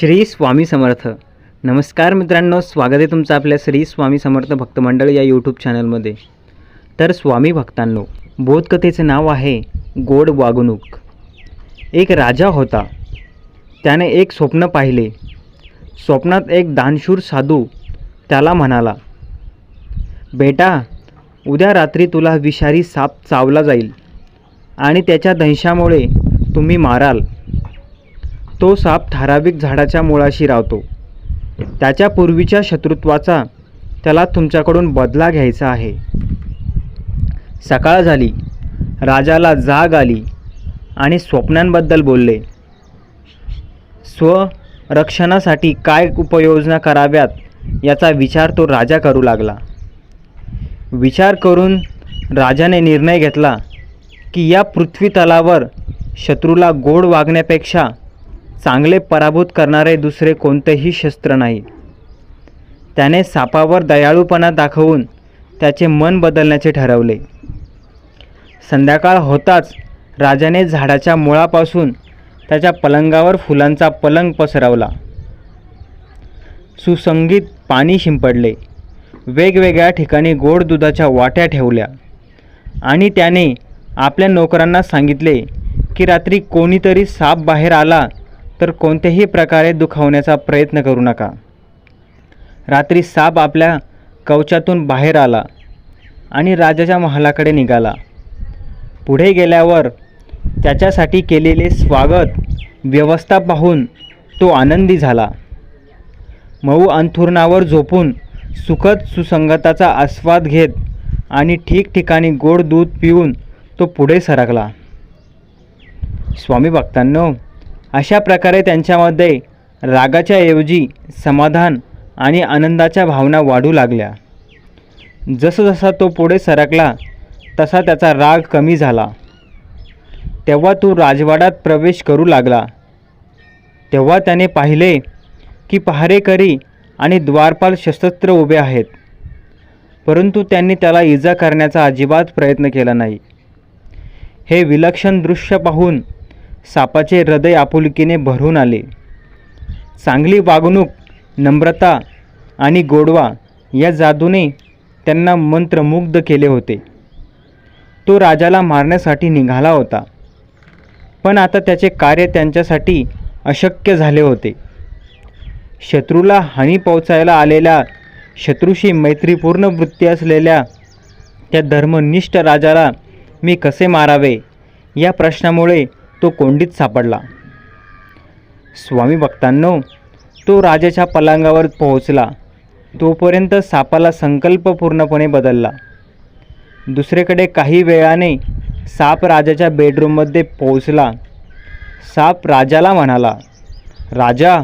श्री स्वामी समर्थ. नमस्कार मित्रांनो स्वागत आहे तुमचं आपल्या श्री स्वामी समर्थ भक्तमंडळ या यूट्यूब चॅनलमध्ये तर स्वामी भक्तांनो बोधकथेचं नाव आहे गोड वागणूक. एक राजा होता. त्याने एक स्वप्न पाहिले. स्वप्नात एक दानशूर साधू त्याला म्हणाला बेटा उद्या रात्री तुला विषारी साप चावला जाईल आणि त्याच्या दंशामुळे तुम्ही माराल. तो साप ठराविक झाडाच्या मुळाशी राहतो त्याच्या पूर्वीच्या शत्रुत्वाचा त्याला तुमच्याकडून बदला घ्यायचा आहे. सकाळ झाली. राजाला जाग आली आणि स्वप्नांबद्दल बोलले. स्वरक्षणासाठी काय उपाययोजना कराव्यात याचा विचार तो राजा करू लागला. विचार करून राजाने निर्णय घेतला की या पृथ्वी तलावर शत्रूला गोड वागण्यापेक्षा चांगले पराभूत करणारे दुसरे कोणतेही शस्त्र नाही. त्याने सापावर दयाळूपणा दाखवून त्याचे मन बदलण्याचे ठरवले. संध्याकाळ होताच राजाने झाडाच्या मुळापासून त्याच्या पलंगावर फुलांचा पलंग पसरवला. सुसंगीत पाणी शिंपडले. वेगवेगळ्या ठिकाणी गोड दुधाच्या वाट्या ठेवल्या आणि त्याने आपल्या नोकरांना सांगितले की रात्री कोणीतरी साप बाहेर आला तर कोणत्याही प्रकारे दुखावण्याचा प्रयत्न करू नका. रात्री साप आपल्या कवचातून बाहेर आला आणि राजाच्या महालाकडे निघाला. पुढे गेल्यावर त्याच्यासाठी केलेले स्वागत व्यवस्था पाहून तो आनंदी झाला. मऊ अंथुरणावर झोपून सुखद सुसंगताचा आस्वाद घेत आणि ठिकठिकाणी गोड दूध पिऊन तो पुढे सरकला. स्वामी भक्तांनो अशा प्रकारे त्यांच्यामध्ये रागाच्या ऐवजी समाधान आणि आनंदाच्या भावना वाढू लागल्या. जसजसा तो पुढे सरकला तसा त्याचा राग कमी झाला. तेव्हा तो राजवाड्यात प्रवेश करू लागला. तेव्हा त्याने पाहिले की पहारेकरी आणि द्वारपाल सशस्त्र उभे आहेत. परंतु त्यांनी त्याला इजा करण्याचा अजिबात प्रयत्न केला नाही. हे विलक्षण दृश्य पाहून सापाचे हृदय आपुलकीने भरून आले. चांगली वागणूक नम्रता आणि गोडवा या जादूने त्यांना मंत्रमुग्ध केले होते. तो राजाला मारण्यासाठी निघाला होता. पण आता त्याचे कार्य त्यांच्यासाठी अशक्य झाले होते. शत्रूला हानी पोचायला आलेल्या शत्रूशी मैत्रीपूर्ण वृत्ती असलेल्या त्या धर्मनिष्ठ राजाला मी कसे मारावे या प्रश्नामुळे तो कोंडीत सापडला. स्वामी भक्तांनो तो राजाच्या पलंगावर पोहोचला. तोपर्यंत सापाला संकल्प पूर्णपणे बदलला. दुसरीकडे काही वेळाने साप राजाच्या बेडरूममध्ये पोहोचला. साप राजाला म्हणाला राजा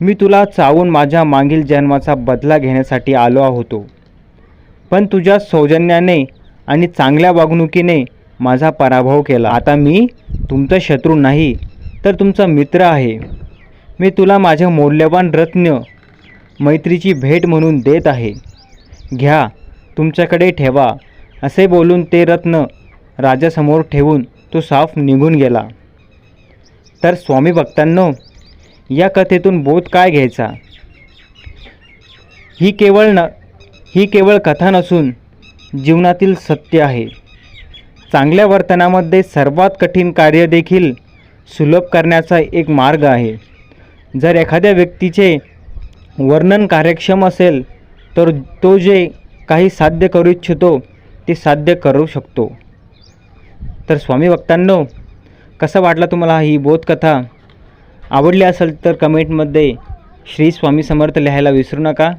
मी तुला चावून माझ्या मागील जन्माचा बदला घेण्यासाठी आलो होतो पण तुझ्या सौजन्याने आणि चांगल्या वागणुकीने माझा पराभव केला. आता मी तुमचा शत्रू नाही तर तुमचा मित्र आहे. मी तुला माझ्या मौल्यवान रत्न मैत्रीची भेट म्हणून देत आहे. घ्या तुमच्याकडे ठेवा असे बोलून ते रत्न राजासमोर ठेवून तो साफ निघून गेला. तर स्वामी भक्तांनो या कथेतून बोध काय घ्यायचा? ही केवळ न ही केवळ कथा नसून जीवनातील सत्य आहे. चांगल्या वर्तनामध्ये सर्वात कठीण कार्य देखील सुलभ करण्याचा एक मार्ग आहे. जर एखाद्या व्यक्तीचे वर्णन कार्यक्षम असेल तर तो जे काही साध्य करू इच्छितो ते साध्य करू शकतो. तर स्वामी भक्तांनो कसं वाटला तुम्हाला ही बोधकथा? आवडली असेल तर कमेंटमध्ये श्री स्वामी समर्थ लिहायला विसरू नका.